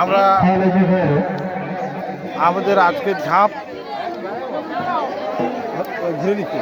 আমরা আমাদের আজকের ঝাঁপ ঘুরে নিচ্ছি।